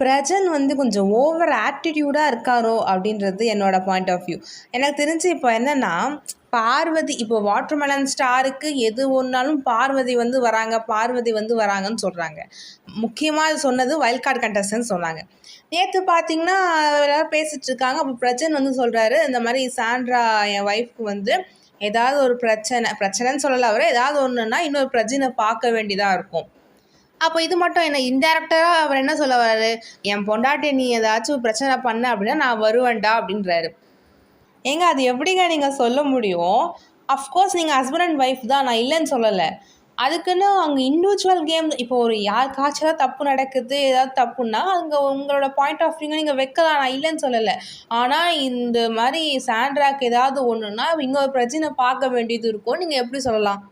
பிரஜன் வந்து கொஞ்சம் ஓவர் ஆட்டிடியூடாக இருக்காரோ அப்படின்றது என்னோடய பாயிண்ட் ஆஃப் வியூ எனக்கு தெரிஞ்சு இப்போ என்னென்னா பார்வதி இப்போ வாட்டர்மெலன் ஸ்டாருக்கு எது ஒன்றாலும் பார்வதி வந்து வராங்க பார்வதி வந்து வராங்கன்னு சொல்கிறாங்க முக்கியமாக சொன்னது வைல்ட் கார்டு கண்டஸ்டன்ட் சொன்னாங்க. நேற்று பார்த்தீங்கன்னா எல்லாரும் பேசிகிட்டு இருக்காங்க. அப்போ பிரஜன் வந்து சொல்கிறாரு இந்த மாதிரி சாண்ட்ரா என் ஒய்ஃப்க்கு வந்து ஏதாவது ஒரு பிரச்சனை பிரச்சனைன்னு சொல்லலை அவர் ஏதாவது ஒன்றுன்னா இன்னொரு பிரஜனை பார்க்க வேண்டியதாக இருக்கும். அப்போ இது மட்டும் என்ன இன்டெரக்டராக அவர் என்ன சொல்ல வர்றாரு? என் பொண்டாட்டி நீ ஏதாச்சும் பிரச்சனை பண்ண அப்படின்னா நான் வருவேன்டா அப்படின்றாரு. ஏங்க அது எப்படிங்க நீங்கள் சொல்ல முடியும்? அஃப்கோர்ஸ் நீங்கள் ஹஸ்பண்ட் அண்ட் ஒய்ஃப் தான். நான் இல்லைன்னு சொல்லலை. அதுக்குன்னு அங்கே இண்டிவிஜுவல் கேம் இப்போ ஒரு யாருக்காச்சும் ஏதாவது தப்பு நடக்குது ஏதாவது தப்புன்னா அங்கே உங்களோட பாயிண்ட் ஆஃப் வியூங்க நீங்கள் வைக்கலாம். நான் இல்லைன்னு சொல்லலை. ஆனால் இந்த மாதிரி சாண்ட்ராக் ஏதாவது ஒன்றுன்னா இங்கே ஒரு பிரச்சனை பார்க்க வேண்டியது இருக்கும். நீங்கள் எப்படி சொல்லலாம்?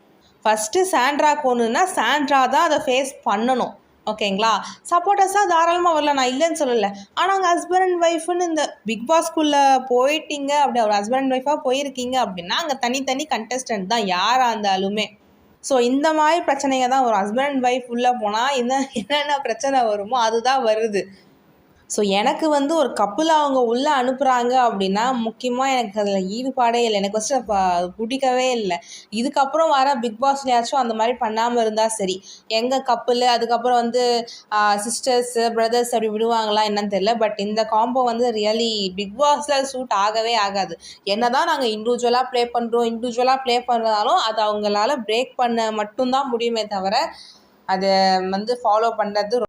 ஃபஸ்ட்டு சாண்ட்ரா ஒன்றுனா சாண்ட்ரா தான் அதை ஃபேஸ் பண்ணணும். ஓகேங்களா சப்போர்ட்டர்ஸாக தாராளமாக வரல நான் இல்லைன்னு சொல்லலை. ஆனால் அங்கே ஹஸ்பண்ட் அண்ட் ஒய்ஃப்னு இந்த பிக் பாஸ்க்குள்ளே போயிட்டீங்க அப்படி ஒரு ஹஸ்பண்ட் அண்ட் ஒய்ஃபாக போயிருக்கீங்க அப்படின்னா அங்கே தனித்தனி கண்டஸ்டன்ட் தான் யாராக இருந்தாலுமே. ஸோ இந்த மாதிரி பிரச்சனைங்க தான் ஒரு ஹஸ்பண்ட் அண்ட் ஒய்ஃப் உள்ளே போனால் என்ன என்னென்ன பிரச்சனை வருமோ அதுதான் வருது. ஸோ எனக்கு வந்து ஒரு கப்பில் அவங்க உள்ளே அனுப்புகிறாங்க அப்படின்னா முக்கியமாக எனக்கு அதில் ஈடுபாடே இல்லை. எனக்கு ஃபஸ்ட்டு அப்போ பிடிக்கவே இல்லை. இதுக்கப்புறம் வர பிக் பாஸ்லையாச்சும் அந்த மாதிரி பண்ணாமல் இருந்தால் சரி. எங்கள் கப்பில் அதுக்கப்புறம் வந்து சிஸ்டர்ஸு பிரதர்ஸ் அப்படி விடுவாங்களா என்னன்னு தெரியல. பட் இந்த காம்போ வந்து ரியலி பிக் பாஸில் சூட் ஆகவே ஆகாது. என்ன தான் நாங்கள் இண்டிவிஜுவலாக ப்ளே பண்ணுறோம் இண்டிவிஜுவலாக ப்ளே பண்ணுறதாலும் அது அவங்களால பிரேக் பண்ண மட்டும்தான் முடியுமே தவிர அதை வந்து ஃபாலோ பண்ணுறது